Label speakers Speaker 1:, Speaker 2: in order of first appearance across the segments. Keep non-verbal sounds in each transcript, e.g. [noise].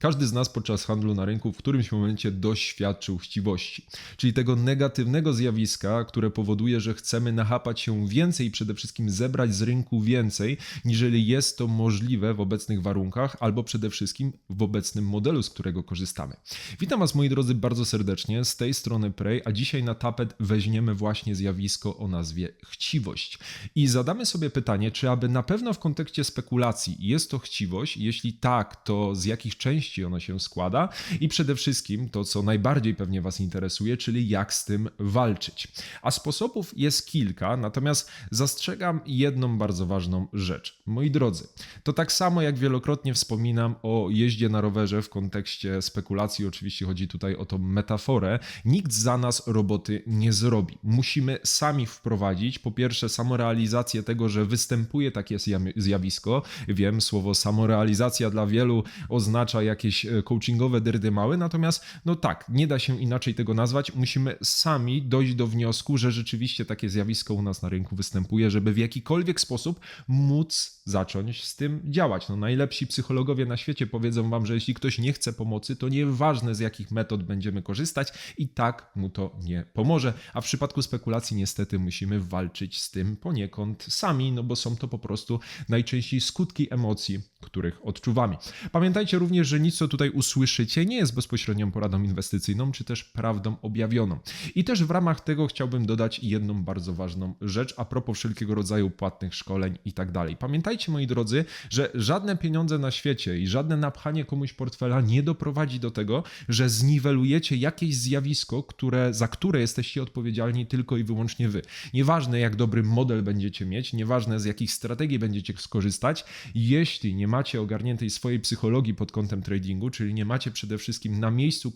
Speaker 1: Każdy z nas podczas handlu na rynku w którymś momencie doświadczył chciwości, czyli tego negatywnego zjawiska, które powoduje, że chcemy nachapać się więcej i przede wszystkim zebrać z rynku więcej, niżeli jest to możliwe w obecnych warunkach albo przede wszystkim w obecnym modelu, z którego korzystamy. Witam Was moi drodzy bardzo serdecznie, z tej strony Prey, a dzisiaj na tapet weźmiemy właśnie zjawisko o nazwie chciwość. I zadamy sobie pytanie, czy aby na pewno w kontekście spekulacji jest to chciwość, jeśli tak, to z jakich części części ona się składa i przede wszystkim to, co najbardziej pewnie Was interesuje, czyli jak z tym walczyć. A sposobów jest kilka, natomiast zastrzegam jedną bardzo ważną rzecz. Moi drodzy, to tak samo jak wielokrotnie wspominam o jeździe na rowerze w kontekście spekulacji, oczywiście chodzi tutaj o tą metaforę, nikt za nas roboty nie zrobi. Musimy sami wprowadzić, po pierwsze, samorealizację tego, że występuje takie zjawisko. Wiem, słowo samorealizacja dla wielu oznacza jak jakieś e, coachingowe dyrdy małe, natomiast no tak, nie da się inaczej tego nazwać. Musimy sami dojść do wniosku, że rzeczywiście takie zjawisko u nas na rynku występuje, żeby w jakikolwiek sposób móc zacząć z tym działać. No, najlepsi psychologowie na świecie powiedzą wam, że jeśli ktoś nie chce pomocy, to nieważne z jakich metod będziemy korzystać, i tak mu to nie pomoże. A w przypadku spekulacji niestety musimy walczyć z tym poniekąd sami, no bo są to po prostu najczęściej skutki emocji, których odczuwamy. Pamiętajcie również, że nic, co tutaj usłyszycie, nie jest bezpośrednią poradą inwestycyjną, czy też prawdą objawioną. I też w ramach tego chciałbym dodać jedną bardzo ważną rzecz a propos wszelkiego rodzaju płatnych szkoleń i tak dalej. Pamiętajcie, moi drodzy, że żadne pieniądze na świecie i żadne napchanie komuś portfela nie doprowadzi do tego, że zniwelujecie jakieś zjawisko, które, za które jesteście odpowiedzialni tylko i wyłącznie wy. Nieważne, jak dobry model będziecie mieć, nieważne z jakich strategii będziecie skorzystać, jeśli nie macie ogarniętej swojej psychologii pod kątem tradingu, czyli nie macie przede wszystkim na miejscu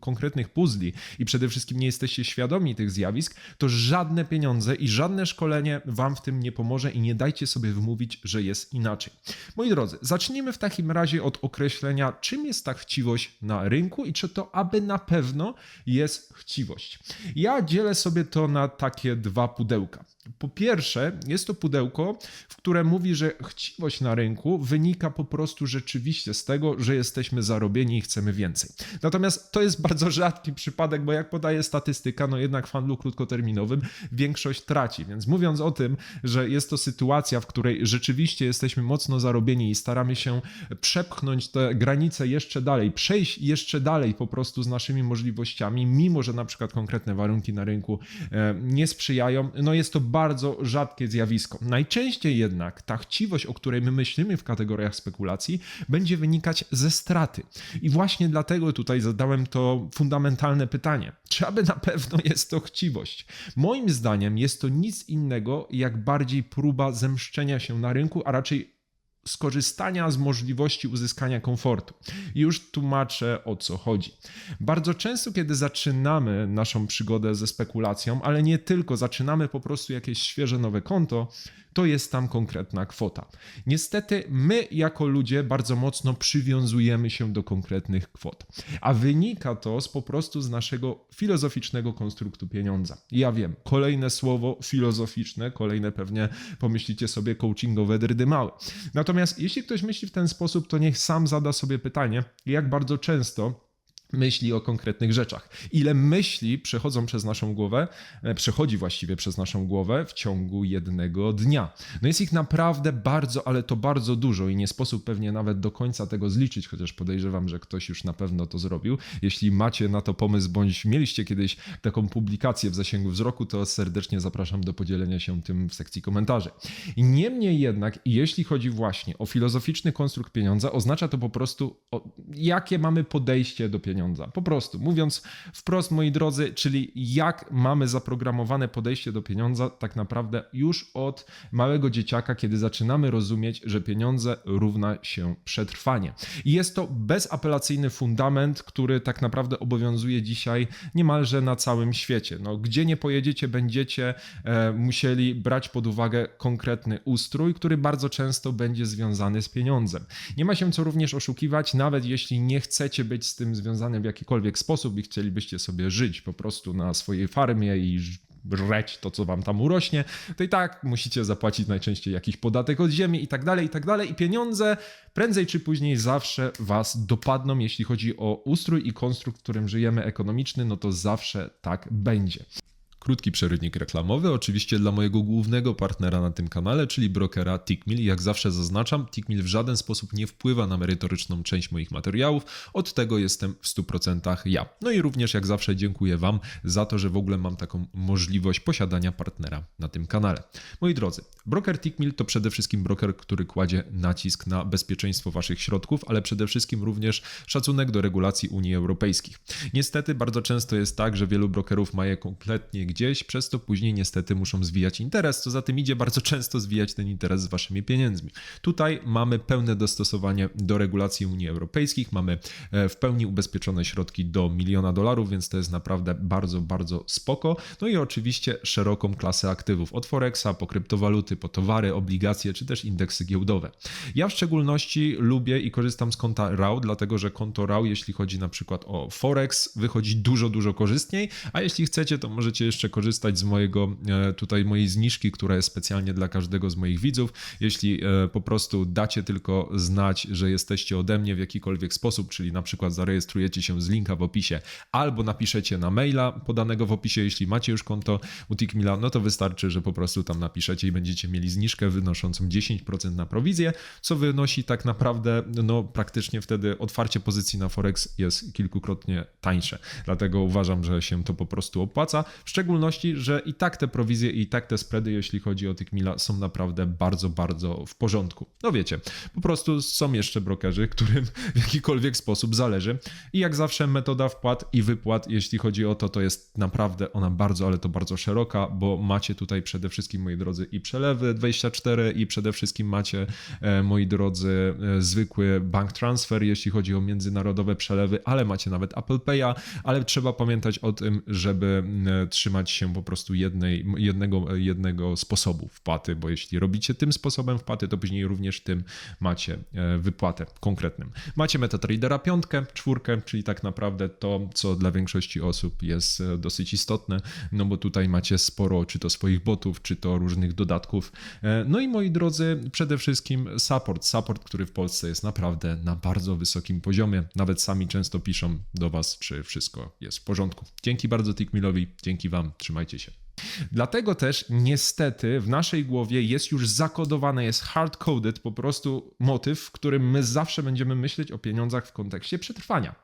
Speaker 1: konkretnych, puzli i przede wszystkim nie jesteście świadomi tych zjawisk, to żadne pieniądze i żadne szkolenie wam w tym nie pomoże i nie dajcie sobie wymówić, że jest inaczej. Moi drodzy, zacznijmy w takim razie od określenia, czym jest ta chciwość na rynku i czy to aby na pewno jest chciwość. Ja dzielę sobie to na takie dwa pudełka. Po pierwsze, jest to pudełko, w które mówi, że chciwość na rynku wynika po prostu rzeczywiście z tego, że jesteśmy zarobieni i chcemy więcej. Natomiast to jest bardzo rzadki przypadek, bo jak podaje statystyka, no jednak w handlu krótkoterminowym większość traci. Więc mówiąc o tym, że jest to sytuacja, w której rzeczywiście jesteśmy mocno zarobieni i staramy się przepchnąć te granice jeszcze dalej, przejść jeszcze dalej po prostu z naszymi możliwościami, mimo że na przykład konkretne warunki na rynku e, nie sprzyjają, no jest to bardzo rzadkie zjawisko. Najczęściej jednak ta chciwość, o której my myślimy w kategoriach spekulacji, będzie wynikać ze straty. I właśnie dlatego tutaj zadałem to fundamentalne pytanie: czy aby na pewno jest to chciwość? Moim zdaniem jest to nic innego jak bardziej próba zemszczenia się na rynku, a raczej skorzystania z możliwości uzyskania komfortu. Już tłumaczę o co chodzi. Bardzo często, kiedy zaczynamy naszą przygodę ze spekulacją, ale nie tylko, zaczynamy po prostu jakieś świeże nowe konto, to jest tam konkretna kwota. Niestety, my jako ludzie bardzo mocno przywiązujemy się do konkretnych kwot, a wynika to z po prostu z naszego filozoficznego konstruktu pieniądza. Ja wiem, kolejne słowo filozoficzne, kolejne pewnie pomyślicie sobie coachingowe drdy małe. Natomiast jeśli ktoś myśli w ten sposób, to niech sam zada sobie pytanie, jak bardzo często myśli o konkretnych rzeczach. Ile myśli przechodzą przez naszą głowę, e, przechodzi właściwie przez naszą głowę w ciągu jednego dnia. No jest ich naprawdę bardzo, ale to bardzo dużo i nie sposób pewnie nawet do końca tego zliczyć, chociaż podejrzewam, że ktoś już na pewno to zrobił. Jeśli macie na to pomysł, bądź mieliście kiedyś taką publikację w zasięgu wzroku, to serdecznie zapraszam do podzielenia się tym w sekcji komentarzy. Niemniej jednak, jeśli chodzi właśnie o filozoficzny konstrukt pieniądza, oznacza to po prostu, o, jakie mamy podejście do pieniądza pieniądza. Po prostu, mówiąc wprost, moi drodzy, czyli jak mamy zaprogramowane podejście do pieniądza, tak naprawdę już od małego dzieciaka, kiedy zaczynamy rozumieć, że pieniądze równa się przetrwanie. I jest to bezapelacyjny fundament, który tak naprawdę obowiązuje dzisiaj niemalże na całym świecie. No, gdzie nie pojedziecie, będziecie e, musieli brać pod uwagę konkretny ustrój, który bardzo często będzie związany z pieniądzem. Nie ma się co również oszukiwać, nawet jeśli nie chcecie być z tym w jakikolwiek sposób i chcielibyście sobie żyć po prostu na swojej farmie i reć to, co wam tam urośnie, to i tak musicie zapłacić najczęściej jakiś podatek od ziemi i tak dalej, i tak dalej. I pieniądze prędzej czy później zawsze was dopadną, jeśli chodzi o ustrój i konstrukt, w którym żyjemy ekonomiczny, no to zawsze tak będzie. Krótki przerywnik reklamowy, oczywiście dla mojego głównego partnera na tym kanale, czyli brokera Tickmill. Jak zawsze zaznaczam, Tickmill w żaden sposób nie wpływa na merytoryczną część moich materiałów, od tego jestem w 100% ja. No i również jak zawsze dziękuję Wam za to, że w ogóle mam taką możliwość posiadania partnera na tym kanale. Moi drodzy, broker Tickmill to przede wszystkim broker, który kładzie nacisk na bezpieczeństwo Waszych środków, ale przede wszystkim również szacunek do regulacji Unii Europejskich. Niestety bardzo często jest tak, że wielu brokerów ma je kompletnie gdzieś, przez to później niestety muszą zwijać interes, co za tym idzie bardzo często zwijać ten interes z waszymi pieniędzmi. Tutaj mamy pełne dostosowanie do regulacji Unii Europejskich, mamy e, w pełni ubezpieczone środki do miliona dolarów, więc to jest naprawdę bardzo, bardzo spoko. No i oczywiście szeroką klasę aktywów od Forexa po kryptowaluty, po towary, obligacje czy też indeksy giełdowe. Ja w szczególności lubię i korzystam z konta RAW, dlatego że konto RAW, jeśli chodzi na przykład o Forex, wychodzi dużo, dużo korzystniej, a jeśli chcecie, to możecie jeszcze korzystać z mojego e, tutaj mojej zniżki, która jest specjalnie dla każdego z moich widzów. Jeśli e, po prostu dacie tylko znać, że jesteście ode mnie w jakikolwiek sposób, czyli na przykład zarejestrujecie się z linka w opisie albo napiszecie na maila podanego w opisie, jeśli macie już konto u Tickmilla, no to wystarczy, że po prostu tam napiszecie i będziecie mieli zniżkę wynoszącą 10% na prowizję, co wynosi tak naprawdę, no praktycznie wtedy otwarcie pozycji na Forex jest kilkukrotnie tańsze. Dlatego uważam, że się to po prostu opłaca. W szczególności, że i tak te prowizje i tak te spready, jeśli chodzi o Tickmilla, są naprawdę bardzo, bardzo w porządku. No wiecie, po prostu są jeszcze brokerzy, którym w jakikolwiek sposób zależy. I jak zawsze metoda wpłat i wypłat, jeśli chodzi o to, to jest naprawdę ona bardzo, ale to bardzo szeroka, bo macie tutaj przede wszystkim, moi drodzy, i przelewy 24 i przede wszystkim macie, e, moi drodzy, e, zwykły bank transfer, jeśli chodzi o międzynarodowe przelewy, ale macie nawet Apple Pay'a, ale trzeba pamiętać o tym, żeby m, trzymać się po prostu jednej, jednego, jednego sposobu wpłaty, bo jeśli robicie tym sposobem wpłaty, to później również tym macie e, wypłatę konkretnym. Macie MetaTradera piątkę, czwórkę, czyli tak naprawdę to, co dla większości osób jest e, dosyć istotne, no bo tutaj macie sporo czy to swoich botów, czy to różnych dodatków. E, No i moi drodzy, przede wszystkim support, support, który w Polsce jest naprawdę na bardzo wysokim poziomie. Nawet sami często piszą do Was, czy wszystko jest w porządku. Dzięki bardzo Tickmillowi, dzięki Wam, trzymajcie się. Dlatego też niestety w naszej głowie jest już zakodowane, jest hard-coded po prostu motyw, w którym my zawsze będziemy myśleć o pieniądzach w kontekście przetrwania.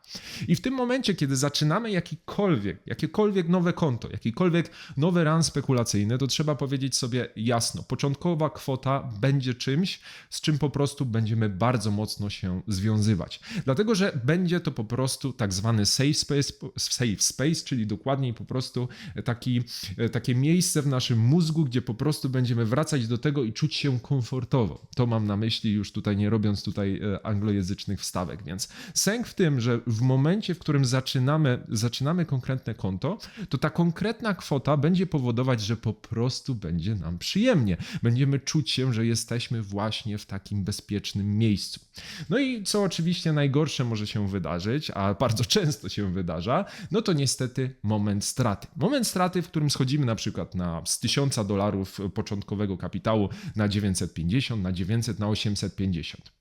Speaker 1: I w tym momencie, kiedy zaczynamy jakikolwiek, jakiekolwiek nowe konto, jakikolwiek nowy run spekulacyjny, to trzeba powiedzieć sobie jasno, początkowa kwota będzie czymś, z czym po prostu będziemy bardzo mocno się związywać. Dlatego, że będzie to po prostu tak zwany safe space, safe space czyli dokładniej po prostu taki, takie miejsce w naszym mózgu, gdzie po prostu będziemy wracać do tego i czuć się komfortowo. To mam na myśli już tutaj, nie robiąc tutaj e, anglojęzycznych wstawek, więc sęk w tym, że w momencie, w którym zaczynamy, zaczynamy konkretne konto, to ta konkretna kwota będzie powodować, że po prostu będzie nam przyjemnie. Będziemy czuć się, że jesteśmy właśnie w takim bezpiecznym miejscu. No i co oczywiście najgorsze może się wydarzyć, a bardzo [laughs] często się wydarza, no to niestety moment straty. Moment straty, w którym schodzimy na przykład na z 1000 dolarów początkowego kapitału na 950, na 900, na 850.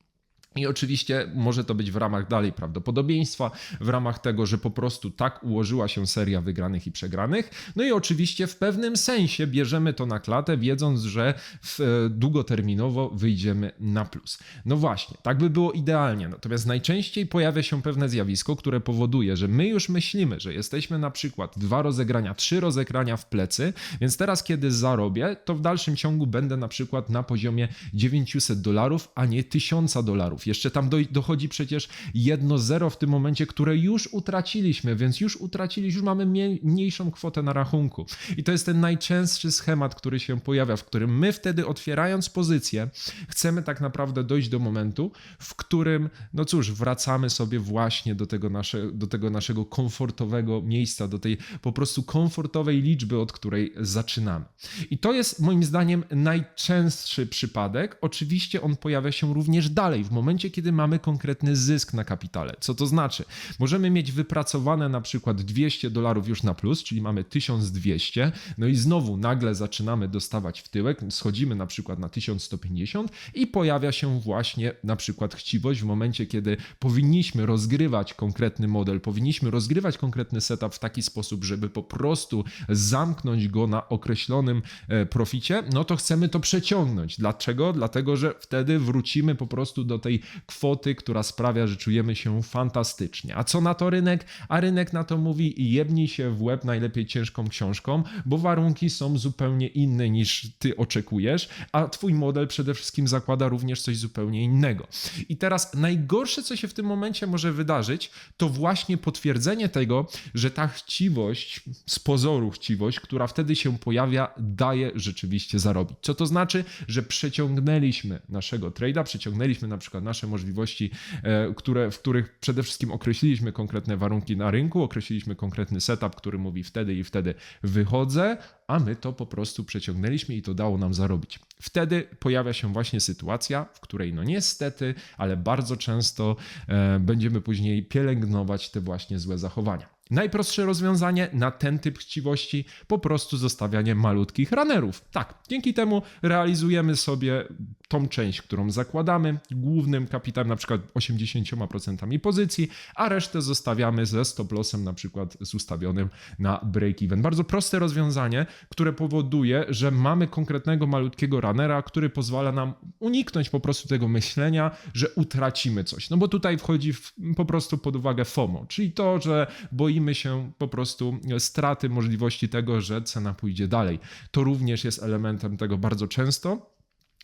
Speaker 1: I oczywiście może to być w ramach dalej prawdopodobieństwa, w ramach tego, że po prostu tak ułożyła się seria wygranych i przegranych. No i oczywiście w pewnym sensie bierzemy to na klatę, wiedząc, że e, długoterminowo wyjdziemy na plus. No właśnie, tak by było idealnie. Natomiast najczęściej pojawia się pewne zjawisko, które powoduje, że my już myślimy, że jesteśmy na przykład dwa rozegrania, trzy rozegrania w plecy, więc teraz kiedy zarobię, to w dalszym ciągu będę na przykład na poziomie 900 dolarów, a nie 1000 dolarów. Jeszcze tam do, dochodzi przecież jedno zero w tym momencie, które już utraciliśmy, więc już utraciliśmy, już mamy mniej, mniejszą kwotę na rachunku. I to jest ten najczęstszy schemat, który się pojawia, w którym my wtedy otwierając pozycję, chcemy tak naprawdę dojść do momentu, w którym, no cóż, wracamy sobie właśnie do tego, nasze, do tego naszego komfortowego miejsca, do tej po prostu komfortowej liczby, od której zaczynamy. I to jest moim zdaniem najczęstszy przypadek. Oczywiście on pojawia się również dalej, w momencie, momencie, kiedy mamy konkretny zysk na kapitale. Co to znaczy? Możemy mieć wypracowane na przykład 200 dolarów już na plus, czyli mamy 1200, no i znowu nagle zaczynamy dostawać w tyłek, schodzimy na przykład na 1150 i pojawia się właśnie na przykład chciwość w momencie, kiedy powinniśmy rozgrywać konkretny model, powinniśmy rozgrywać konkretny setup w taki sposób, żeby po prostu zamknąć go na określonym e, proficie, no to chcemy to przeciągnąć. Dlaczego? Dlatego, że wtedy wrócimy po prostu do tej kwoty, która sprawia, że czujemy się fantastycznie. A co na to rynek? A rynek na to mówi: jebnij się w łeb najlepiej ciężką książką, bo warunki są zupełnie inne niż ty oczekujesz, a twój model przede wszystkim zakłada również coś zupełnie innego. I teraz najgorsze, co się w tym momencie może wydarzyć, to właśnie potwierdzenie tego, że ta chciwość, z pozoru chciwość, która wtedy się pojawia, daje rzeczywiście zarobić. Co to znaczy? Że przeciągnęliśmy naszego trade'a, przeciągnęliśmy na przykład nasze możliwości, e, które, w których przede wszystkim określiliśmy konkretne warunki na rynku, określiliśmy konkretny setup, który mówi wtedy i wtedy wychodzę, a my to po prostu przeciągnęliśmy i to dało nam zarobić. Wtedy pojawia się właśnie sytuacja, w której no niestety, ale bardzo często e, będziemy później pielęgnować te właśnie złe zachowania. Najprostsze rozwiązanie na ten typ chciwości po prostu zostawianie malutkich runnerów. Tak, dzięki temu realizujemy sobie tą część, którą zakładamy głównym kapitałem, na przykład 80% pozycji, a resztę zostawiamy ze stop lossem, na przykład z ustawionym na break-even. Bardzo proste rozwiązanie, które powoduje, że mamy konkretnego malutkiego runnera, który pozwala nam uniknąć po prostu tego myślenia, że utracimy coś. No bo tutaj wchodzi w, po prostu pod uwagę FOMO, czyli to, że boimy się po prostu straty możliwości tego, że cena pójdzie dalej. To również jest elementem tego bardzo często.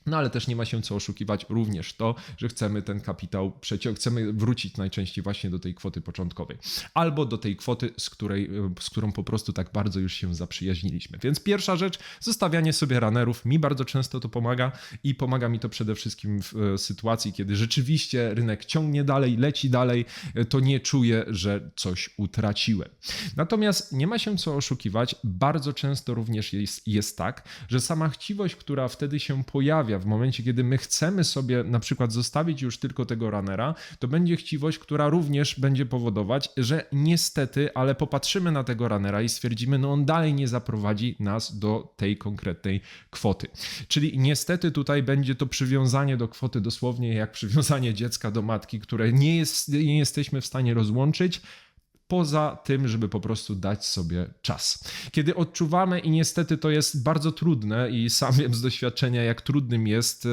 Speaker 1: No ale też nie ma się co oszukiwać. Również to, że chcemy ten kapitał przeciąg, chcemy wrócić najczęściej właśnie do tej kwoty początkowej, albo do tej kwoty, z, której, z którą po prostu tak bardzo już się zaprzyjaźniliśmy. Więc pierwsza rzecz, zostawianie sobie runnerów, mi bardzo często to pomaga i pomaga mi to przede wszystkim w e, sytuacji, kiedy rzeczywiście rynek ciągnie dalej, leci dalej, e, to nie czuję, że coś utraciłem. Natomiast nie ma się co oszukiwać, bardzo często również jest, jest tak, że sama chciwość, która wtedy się pojawia, pojawia w momencie, kiedy my chcemy sobie na przykład zostawić już tylko tego runnera, to będzie chciwość, która również będzie powodować, że niestety, ale popatrzymy na tego runnera i stwierdzimy, no on dalej nie zaprowadzi nas do tej konkretnej kwoty. Czyli niestety tutaj będzie to przywiązanie do kwoty dosłownie jak przywiązanie dziecka do matki, które nie, jest, nie jesteśmy w stanie rozłączyć, poza tym, żeby po prostu dać sobie czas. Kiedy odczuwamy, i niestety to jest bardzo trudne, i sam wiem z doświadczenia, jak trudnym jest e,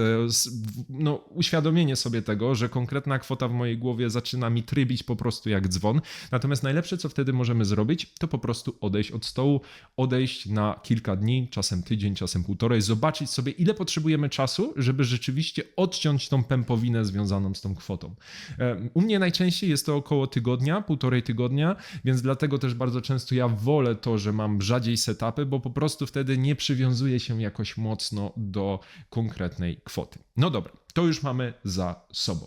Speaker 1: no, uświadomienie sobie tego, że konkretna kwota w mojej głowie zaczyna mi trybić po prostu jak dzwon. Natomiast najlepsze, co wtedy możemy zrobić, to po prostu odejść od stołu, odejść na kilka dni, czasem tydzień, czasem półtorej, zobaczyć sobie, ile potrzebujemy czasu, żeby rzeczywiście odciąć tą pępowinę związaną z tą kwotą. E, u mnie najczęściej jest to około tygodnia, półtorej tygodnia więc dlatego też bardzo często ja wolę to, że mam rzadziej setupy, bo po prostu wtedy nie przywiązuję się jakoś mocno do konkretnej kwoty. No dobra, to już mamy za sobą.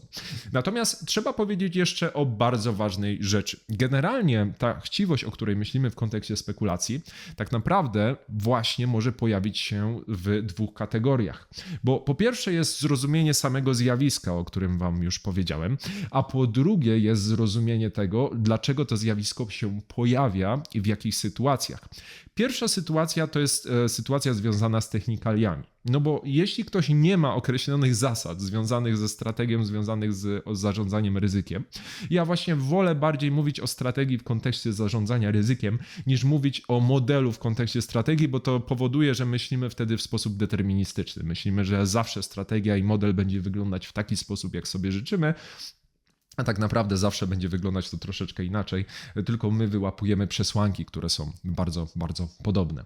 Speaker 1: Natomiast trzeba powiedzieć jeszcze o bardzo ważnej rzeczy. Generalnie ta chciwość, o której myślimy w kontekście spekulacji, tak naprawdę właśnie może pojawić się w dwóch kategoriach. Bo po pierwsze jest zrozumienie samego zjawiska, o którym Wam już powiedziałem, a po drugie jest zrozumienie tego, dlaczego to zjawisko się pojawia i w jakich sytuacjach. Pierwsza sytuacja to jest e, sytuacja związana z technikaliami. No bo jeśli ktoś nie ma określonych zasad związanych ze strategią, związanych z zarządzaniem ryzykiem, ja właśnie wolę bardziej mówić o strategii w kontekście zarządzania ryzykiem, niż mówić o modelu w kontekście strategii, bo to powoduje, że myślimy wtedy w sposób deterministyczny. Myślimy, że zawsze strategia i model będzie wyglądać w taki sposób, jak sobie życzymy, a tak naprawdę zawsze będzie wyglądać to troszeczkę inaczej, tylko my wyłapujemy przesłanki, które są bardzo, bardzo podobne.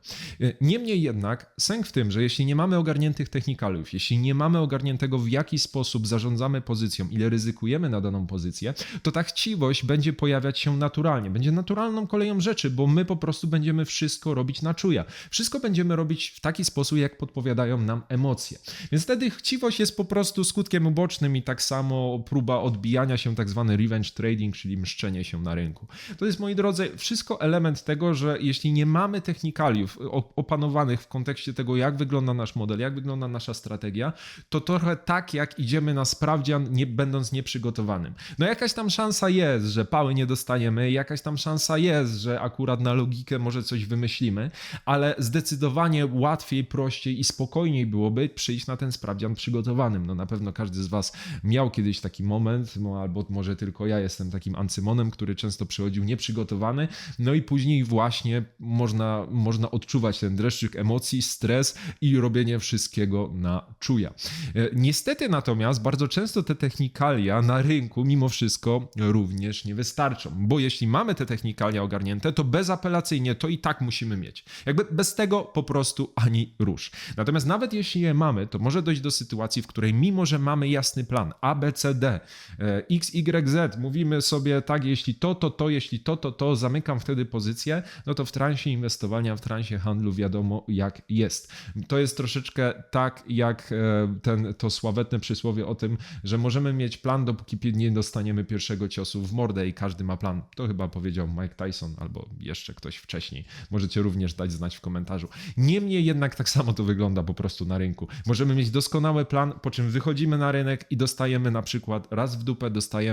Speaker 1: Niemniej jednak, sęk w tym, że jeśli nie mamy ogarniętych technikalów, jeśli nie mamy ogarniętego w jaki sposób zarządzamy pozycją, ile ryzykujemy na daną pozycję, to ta chciwość będzie pojawiać się naturalnie, będzie naturalną koleją rzeczy, bo my po prostu będziemy wszystko robić na czuja. Wszystko będziemy robić w taki sposób, jak podpowiadają nam emocje. Więc wtedy chciwość jest po prostu skutkiem ubocznym i tak samo próba odbijania się tak zwany revenge trading, czyli mszczenie się na rynku. To jest, moi drodzy, wszystko element tego, że jeśli nie mamy technikaliów opanowanych w kontekście tego, jak wygląda nasz model, jak wygląda nasza strategia, to trochę tak, jak idziemy na sprawdzian, nie, będąc nieprzygotowanym. No jakaś tam szansa jest, że pały nie dostaniemy, jakaś tam szansa jest, że akurat na logikę może coś wymyślimy, ale zdecydowanie łatwiej, prościej i spokojniej byłoby przyjść na ten sprawdzian przygotowanym. No na pewno każdy z Was miał kiedyś taki moment, no albo może tylko ja jestem takim ancymonem, który często przychodził nieprzygotowany, no i później właśnie można, można odczuwać ten dreszczyk emocji, stres i robienie wszystkiego na czuja. E, niestety natomiast bardzo często te technikalia na rynku mimo wszystko również nie wystarczą, bo jeśli mamy te technikalia ogarnięte, to bezapelacyjnie to i tak musimy mieć. Jakby bez tego po prostu ani rusz. Natomiast nawet jeśli je mamy, to może dojść do sytuacji, w której mimo, że mamy jasny plan A, B, C, D, e, X, Y, Z, mówimy sobie tak, jeśli to, to, to, jeśli to, to, to, zamykam wtedy pozycję, no to w transie inwestowania, w transie handlu wiadomo jak jest. To jest troszeczkę tak, jak e, ten, to sławetne przysłowie o tym, że możemy mieć plan, dopóki nie dostaniemy pierwszego ciosu w mordę i każdy ma plan. To chyba powiedział Mike Tyson albo jeszcze ktoś wcześniej. Możecie również dać znać w komentarzu. Niemniej jednak tak samo to wygląda po prostu na rynku. Możemy mieć doskonały plan, po czym wychodzimy na rynek i dostajemy na przykład raz w dupę, dostajemy,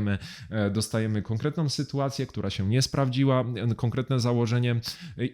Speaker 1: e, dostajemy konkretną sytuację, która się nie sprawdziła, konkretne założenie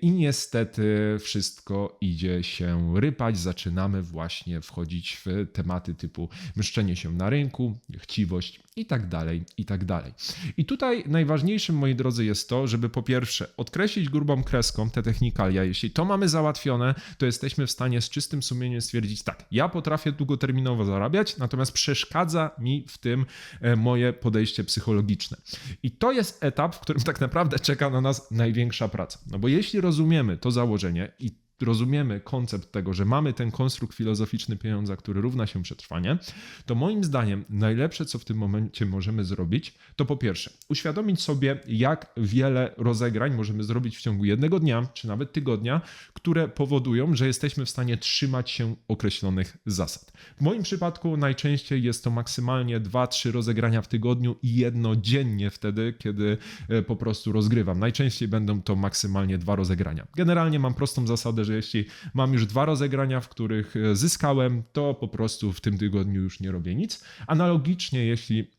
Speaker 1: i niestety wszystko idzie się rypać. Zaczynamy właśnie wchodzić w tematy typu myszczenie się na rynku, chciwość i tak dalej, i tak dalej. I tutaj najważniejszym, moi drodzy, jest to, żeby po pierwsze odkreślić grubą kreską te technikalia. Jeśli to mamy załatwione, to jesteśmy w stanie z czystym sumieniem stwierdzić, tak, ja potrafię długoterminowo zarabiać, natomiast przeszkadza mi w tym e, moje podejście psychologiczne. I to jest etap, w którym tak naprawdę czeka na nas największa praca. No bo jeśli rozumiemy to założenie i rozumiemy koncept tego, że mamy ten konstrukt filozoficzny pieniądza, który równa się przetrwanie, to moim zdaniem najlepsze, co w tym momencie możemy zrobić, to po pierwsze uświadomić sobie, jak wiele rozegrań możemy zrobić w ciągu jednego dnia, czy nawet tygodnia, które powodują, że jesteśmy w stanie trzymać się określonych zasad. W moim przypadku najczęściej jest to maksymalnie 2-3 rozegrania w tygodniu i jedno dziennie wtedy, kiedy e, po prostu rozgrywam. Najczęściej będą to maksymalnie dwa rozegrania. Generalnie mam prostą zasadę, że jeśli mam już dwa rozegrania, w których e, zyskałem, to po prostu w tym tygodniu już nie robię nic. Analogicznie, jeśli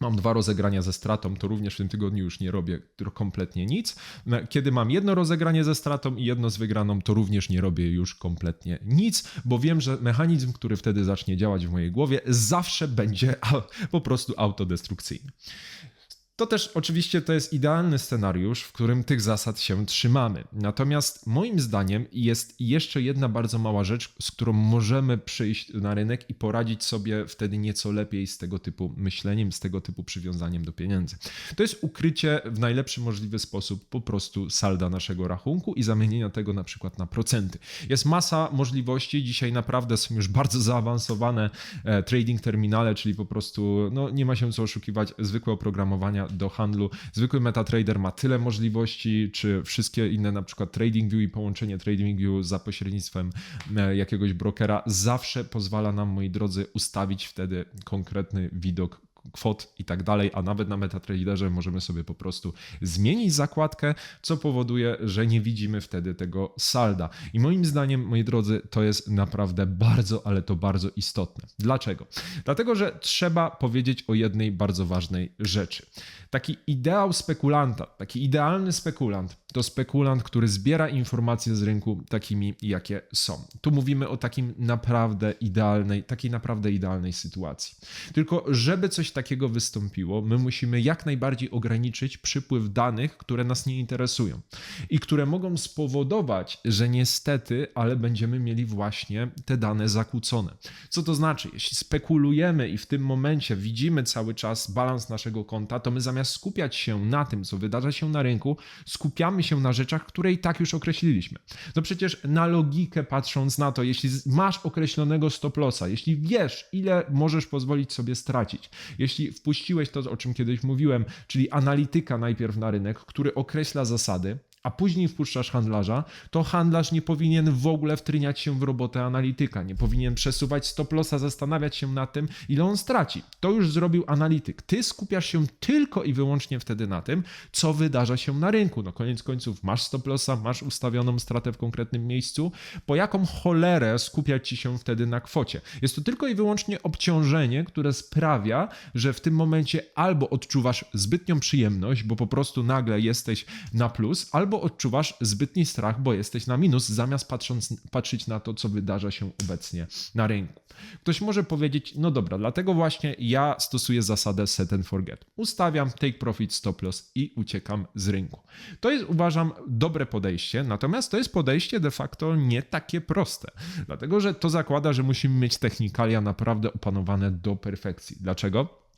Speaker 1: Mam dwa rozegrania ze stratą, to również w tym tygodniu już nie robię kompletnie nic. Kiedy mam jedno rozegranie ze stratą i jedno z wygraną, to również nie robię już kompletnie nic, bo wiem, że mechanizm, który wtedy zacznie działać w mojej głowie, zawsze będzie [laughs] po prostu autodestrukcyjny. To też oczywiście to jest idealny scenariusz, w którym tych zasad się trzymamy. Natomiast moim zdaniem jest jeszcze jedna bardzo mała rzecz, z którą możemy przyjść na rynek i poradzić sobie wtedy nieco lepiej z tego typu myśleniem, z tego typu przywiązaniem do pieniędzy. To jest ukrycie w najlepszy możliwy sposób po prostu salda naszego rachunku i zamienienia tego na przykład na procenty. Jest masa możliwości, dzisiaj naprawdę są już bardzo zaawansowane e, trading terminale, czyli po prostu no, nie ma się co oszukiwać, zwykłe oprogramowania do handlu. Zwykły MetaTrader ma tyle możliwości, czy wszystkie inne, na przykład TradingView i połączenie TradingView za pośrednictwem e, jakiegoś brokera zawsze pozwala nam, moi drodzy, ustawić wtedy konkretny widok kwot i tak dalej, a nawet na MetaTraderze możemy sobie po prostu zmienić zakładkę, co powoduje, że nie widzimy wtedy tego salda. I moim zdaniem, moi drodzy, to jest naprawdę bardzo, ale to bardzo istotne. Dlaczego? Dlatego, że trzeba powiedzieć o jednej bardzo ważnej rzeczy. Taki ideał spekulanta, taki idealny spekulant, to spekulant, który zbiera informacje z rynku takimi, jakie są. Tu mówimy o takim naprawdę idealnej, takiej naprawdę idealnej sytuacji. Tylko, żeby coś takiego wystąpiło, my musimy jak najbardziej ograniczyć przypływ danych, które nas nie interesują i które mogą spowodować, że niestety, ale będziemy mieli właśnie te dane zakłócone. Co to znaczy? Jeśli spekulujemy i w tym momencie widzimy cały czas balans naszego konta, to my zamiast skupiać się na tym, co wydarza się na rynku, skupiamy się na rzeczach, które i tak już określiliśmy. No przecież na logikę patrząc na to, jeśli masz określonego stop lossa, jeśli wiesz, ile możesz pozwolić sobie stracić, jeśli wpuściłeś to, o czym kiedyś mówiłem, czyli analityka najpierw na rynek, który określa zasady, a później wpuszczasz handlarza, to handlarz nie powinien w ogóle wtryniać się w robotę analityka, nie powinien przesuwać stop lossa, zastanawiać się nad tym, ile on straci. To już zrobił analityk. Ty skupiasz się tylko i wyłącznie wtedy na tym, co wydarza się na rynku. No koniec końców masz stop lossa, masz ustawioną stratę w konkretnym miejscu, po jaką cholerę skupiać ci się wtedy na kwocie. Jest to tylko i wyłącznie obciążenie, które sprawia, że w tym momencie albo odczuwasz zbytnią przyjemność, bo po prostu nagle jesteś na plus, albo odczuwasz zbytni strach, bo jesteś na minus, zamiast patrząc, patrzeć na to, co wydarza się obecnie na rynku. Ktoś może powiedzieć, no dobra, dlatego właśnie ja stosuję zasadę set and forget. Ustawiam take profit, stop loss i uciekam z rynku. To jest, uważam, dobre podejście, natomiast to jest podejście de facto nie takie proste, dlatego że to zakłada, że musimy mieć technikalia naprawdę opanowane do perfekcji. Dlaczego?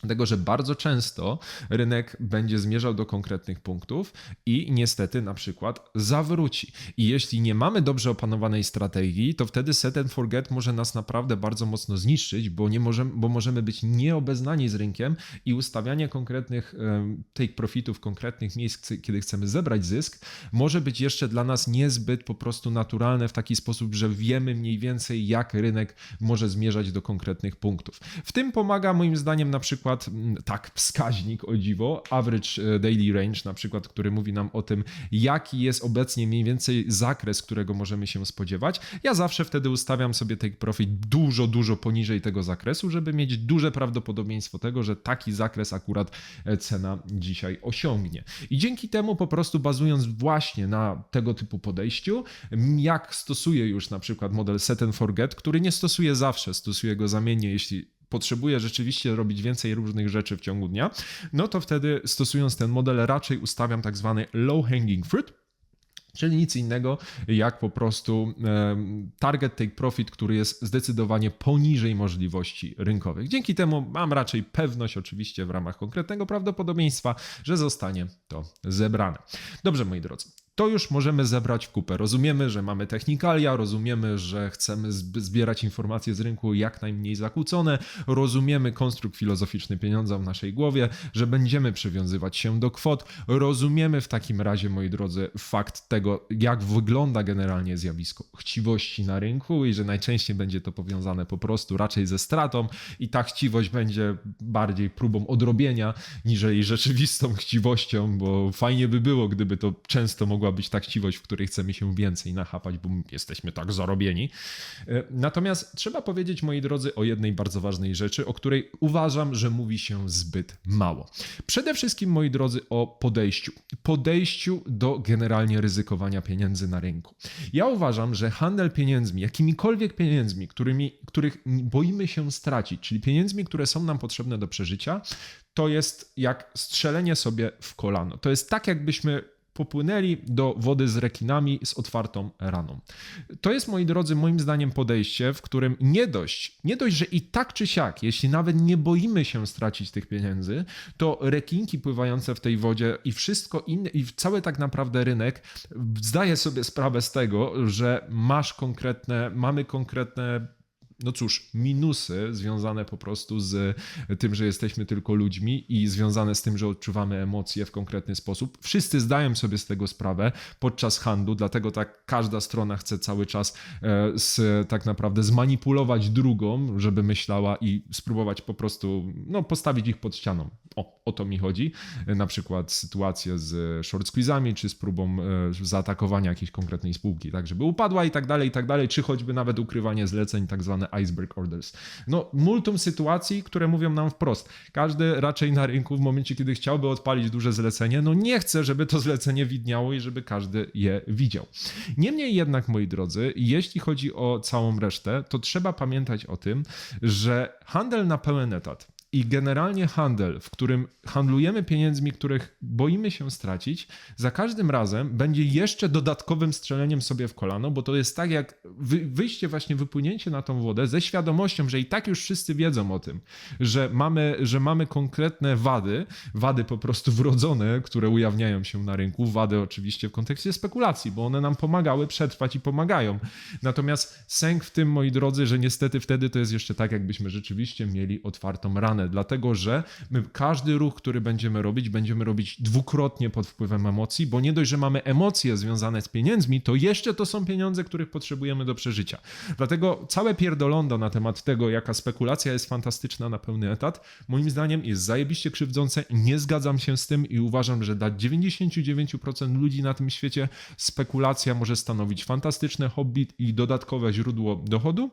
Speaker 1: Dlatego, że bardzo często rynek będzie zmierzał do konkretnych punktów i niestety na przykład zawróci. I jeśli nie mamy dobrze opanowanej strategii, to wtedy set and forget może nas naprawdę bardzo mocno zniszczyć, bo, nie możemy, bo możemy być nieobeznani z rynkiem i ustawianie konkretnych take profitów, konkretnych miejsc, kiedy chcemy zebrać zysk, może być jeszcze dla nas niezbyt po prostu naturalne w taki sposób, że wiemy mniej więcej, jak rynek może zmierzać do konkretnych punktów. W tym pomaga moim zdaniem na przykład przykład, tak, wskaźnik o dziwo, average e, daily range na przykład, który mówi nam o tym, jaki jest obecnie mniej więcej zakres, którego możemy się spodziewać. Ja zawsze wtedy ustawiam sobie take profit dużo, dużo poniżej tego zakresu, żeby mieć duże prawdopodobieństwo tego, że taki zakres akurat e, cena dzisiaj osiągnie. I dzięki temu po prostu bazując właśnie na tego typu podejściu, jak stosuję już na przykład model set and forget, który nie stosuję zawsze, stosuję go zamiennie, jeśli potrzebuję rzeczywiście robić więcej różnych rzeczy w ciągu dnia, no to wtedy stosując ten model raczej ustawiam tak zwany low hanging fruit, Czyli nic innego jak po prostu target take profit, który jest zdecydowanie poniżej możliwości rynkowych. Dzięki temu mam raczej pewność, oczywiście w ramach konkretnego prawdopodobieństwa, że zostanie to zebrane. Dobrze, moi drodzy to już możemy zebrać w kupę. Rozumiemy, że mamy technikalia, rozumiemy, że chcemy zbierać informacje z rynku jak najmniej zakłócone, rozumiemy konstrukt filozoficzny pieniądza w naszej głowie, że będziemy przywiązywać się do kwot, rozumiemy w takim razie, moi drodzy, fakt tego, jak wygląda generalnie zjawisko chciwości na rynku i że najczęściej będzie to powiązane po prostu raczej ze stratą i ta chciwość będzie bardziej próbą odrobienia, niżeli rzeczywistą chciwością, bo fajnie by było, gdyby to często mogło mogła być ta chciwość, w której chcemy się więcej nachapać, bo jesteśmy tak zarobieni. E, natomiast trzeba powiedzieć, moi drodzy, o jednej bardzo ważnej rzeczy, o której uważam, że mówi się zbyt mało. Przede wszystkim, moi drodzy, o podejściu. Podejściu do generalnie ryzykowania pieniędzy na rynku. Ja uważam, że handel pieniędzmi, jakimikolwiek pieniędzmi, którymi, których boimy się stracić, czyli pieniędzmi, które są nam potrzebne do przeżycia, to jest jak strzelenie sobie w kolano. To jest tak, jakbyśmy popłynęli do wody z rekinami z otwartą raną. To jest, moi drodzy, moim zdaniem podejście, w którym nie dość, nie dość, że i tak czy siak, jeśli nawet nie boimy się stracić tych pieniędzy, to rekinki pływające w tej wodzie i wszystko inne, i cały tak naprawdę rynek zdaje sobie sprawę z tego, że masz konkretne, mamy konkretne no cóż, minusy związane po prostu z tym, że jesteśmy tylko ludźmi i związane z tym, że odczuwamy emocje w konkretny sposób. Wszyscy zdają sobie z tego sprawę podczas handlu, dlatego tak każda strona chce cały czas e, z, tak naprawdę zmanipulować drugą, żeby myślała i spróbować po prostu no, postawić ich pod ścianą. O, o to mi chodzi. Na przykład sytuacje z short squeezami, czy z próbą e, zaatakowania jakiejś konkretnej spółki, tak żeby upadła i tak dalej, i tak dalej, czy choćby nawet ukrywanie zleceń, tak zwane iceberg orders. No, multum sytuacji, które mówią nam wprost. Każdy raczej na rynku w momencie, kiedy chciałby odpalić duże zlecenie, no nie chce, żeby to zlecenie widniało i żeby każdy je widział. Niemniej jednak, moi drodzy, jeśli chodzi o całą resztę, to trzeba pamiętać o tym, że handel na pełen etat i generalnie handel, w którym handlujemy pieniędzmi, których boimy się stracić, za każdym razem będzie jeszcze dodatkowym strzeleniem sobie w kolano, bo to jest tak jak wyjście, właśnie wypłynięcie na tą wodę ze świadomością, że i tak już wszyscy wiedzą o tym, że mamy, że mamy konkretne wady, wady po prostu wrodzone, które ujawniają się na rynku, wady oczywiście w kontekście spekulacji, bo one nam pomagały przetrwać i pomagają. Natomiast sęk w tym, moi drodzy, że niestety wtedy to jest jeszcze tak, jakbyśmy rzeczywiście mieli otwartą ranę dlatego że my każdy ruch, który będziemy robić, będziemy robić dwukrotnie pod wpływem emocji, bo nie dość, że mamy emocje związane z pieniędzmi, to jeszcze to są pieniądze, których potrzebujemy do przeżycia. Dlatego całe pierdolondo na temat tego, jaka spekulacja jest fantastyczna na pełny etat, moim zdaniem jest zajebiście krzywdzące nie zgadzam się z tym i uważam, że dla 99% ludzi na tym świecie spekulacja może stanowić fantastyczne hobby i dodatkowe źródło dochodu,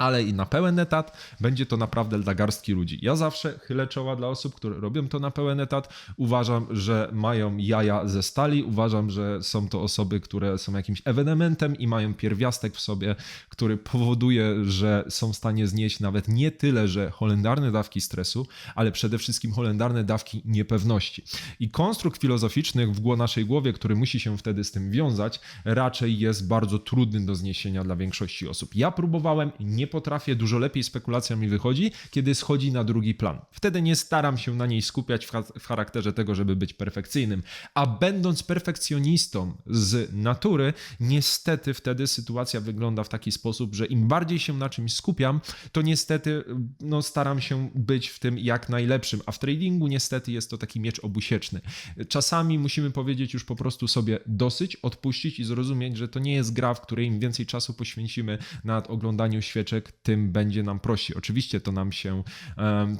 Speaker 1: ale i na pełen etat będzie to naprawdę dla garstki ludzi. Ja zawsze chylę czoła dla osób, które robią to na pełen etat. Uważam, że mają jaja ze stali, uważam, że są to osoby, które są jakimś ewenementem i mają pierwiastek w sobie, który powoduje, że są w stanie znieść nawet nie tyle, że holendarne dawki stresu, ale przede wszystkim holendarne dawki niepewności. I konstrukt filozoficzny w naszej głowie, który musi się wtedy z tym wiązać, raczej jest bardzo trudny do zniesienia dla większości osób. Ja próbowałem, nie potrafię, dużo lepiej spekulacja mi wychodzi, kiedy schodzi na drugi plan. Wtedy nie staram się na niej skupiać w, cha- w charakterze tego, żeby być perfekcyjnym. A będąc perfekcjonistą z natury, niestety wtedy sytuacja wygląda w taki sposób, że im bardziej się na czymś skupiam, to niestety no, staram się być w tym jak najlepszym. A w tradingu niestety jest to taki miecz obusieczny. Czasami musimy powiedzieć już po prostu sobie dosyć, odpuścić i zrozumieć, że to nie jest gra, w której im więcej czasu poświęcimy nad oglądaniu świeczek, tym będzie nam prościej. Oczywiście to nam się,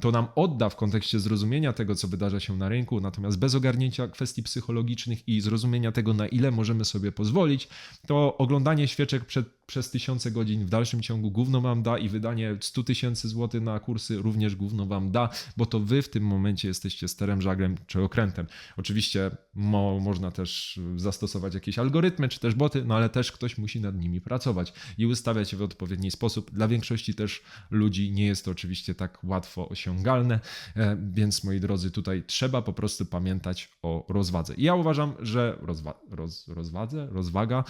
Speaker 1: to nam odda w kontekście zrozumienia tego, co wydarza się na rynku, natomiast bez ogarnięcia kwestii psychologicznych i zrozumienia tego, na ile możemy sobie pozwolić, to oglądanie świeczek przed przez tysiące godzin w dalszym ciągu gówno wam da i wydanie 100 tysięcy złotych na kursy również gówno wam da, bo to wy w tym momencie jesteście sterem, żaglem czy okrętem. Oczywiście mo, można też zastosować jakieś algorytmy czy też boty, no ale też ktoś musi nad nimi pracować i ustawiać je w odpowiedni sposób. Dla większości też ludzi nie jest to oczywiście tak łatwo osiągalne, e, więc moi drodzy, tutaj trzeba po prostu pamiętać o rozwadze. I ja uważam, że rozwa roz rozwadze, rozwaga,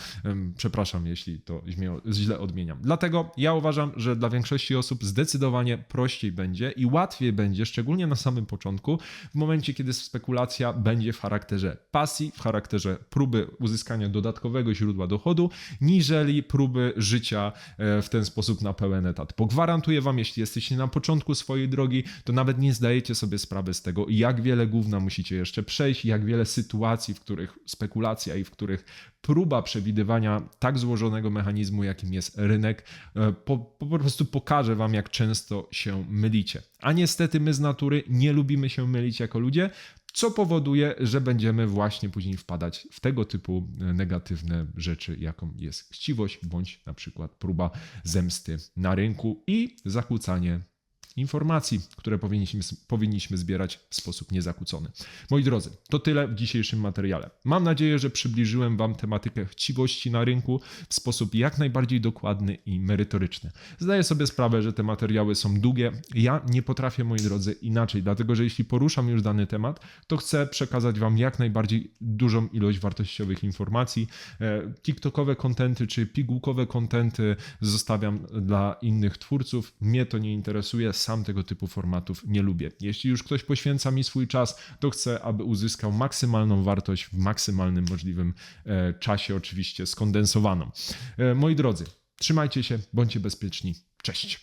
Speaker 1: przepraszam jeśli to źmie- źle odmieniam. Dlatego ja uważam, że dla większości osób zdecydowanie prościej będzie i łatwiej będzie, szczególnie na samym początku, w momencie, kiedy spekulacja będzie w charakterze pasji, w charakterze próby uzyskania dodatkowego źródła dochodu, niżeli próby życia e, w ten sposób na pełen etat. Bo gwarantuję wam, jeśli jesteście na początku swojej drogi, to nawet nie zdajecie sobie sprawy z tego, jak wiele gówna musicie jeszcze przejść, jak wiele sytuacji, w których spekulacja i w których próba przewidywania tak złożonego mechanizmu, jakim jest rynek, e, po, po prostu pokaże wam, jak często się mylicie. A niestety my z natury nie lubimy się mylić jako ludzie, co powoduje, że będziemy właśnie później wpadać w tego typu e, negatywne rzeczy, jaką jest chciwość, bądź na przykład próba zemsty na rynku i zakłócanie informacji, które powinniśmy, powinniśmy zbierać w sposób niezakłócony. Moi drodzy, to tyle w dzisiejszym materiale. Mam nadzieję, że przybliżyłem Wam tematykę chciwości na rynku w sposób jak najbardziej dokładny i merytoryczny. Zdaję sobie sprawę, że te materiały są długie. Ja nie potrafię, moi drodzy, inaczej, dlatego że jeśli poruszam już dany temat, to chcę przekazać Wam jak najbardziej dużą ilość wartościowych informacji. E, TikTokowe kontenty czy pigułkowe kontenty zostawiam dla innych twórców. Mnie to nie interesuje sam tego typu formatów nie lubię. Jeśli już ktoś poświęca mi swój czas, to chcę, aby uzyskał maksymalną wartość w maksymalnym możliwym e, czasie, oczywiście skondensowaną. E, moi drodzy, trzymajcie się, bądźcie bezpieczni. Cześć.